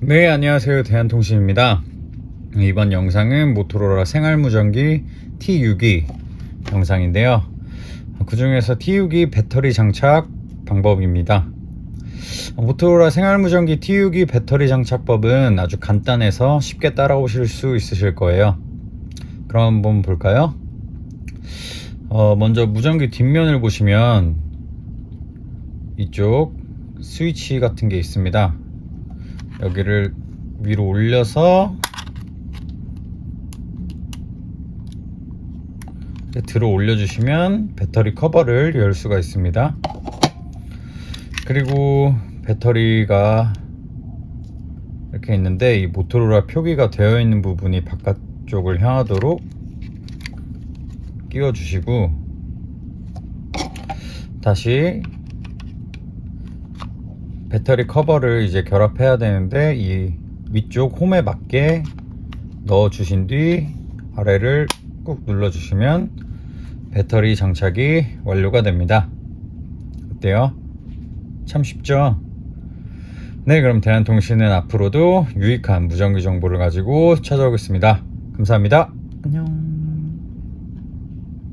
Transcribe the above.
네, 안녕하세요. 대한통신입니다. 이번 영상은 모토로라 생활무전기 T6이 영상인데요. 그 중에서 T6이 배터리 장착 방법입니다. 모토로라 생활무전기 T6이 배터리 장착법은 아주 간단해서 쉽게 따라오실 수 있으실 거예요. 그럼 한번 볼까요? 어, 먼저 무전기 뒷면을 보시면 이쪽 스위치 같은 게 있습니다. 여기를 위로 올려서 들어 올려주시면 배터리 커버를 열 수가 있습니다. 그리고 배터리가 이렇게 있는데 이 모토로라 표기가 되어 있는 부분이 바깥쪽을 향하도록 끼워 주시고 다시 배터리 커버를 이제 결합해야 되는데 이 위쪽 홈에 맞게 넣어 주신 뒤 아래를 꾹 눌러 주시면 배터리 장착이 완료가 됩니다. 어때요? 참 쉽죠? 네, 그럼 대한통신은 앞으로도 유익한 무전기 정보를 가지고 찾아오겠습니다. 감사합니다. 안녕.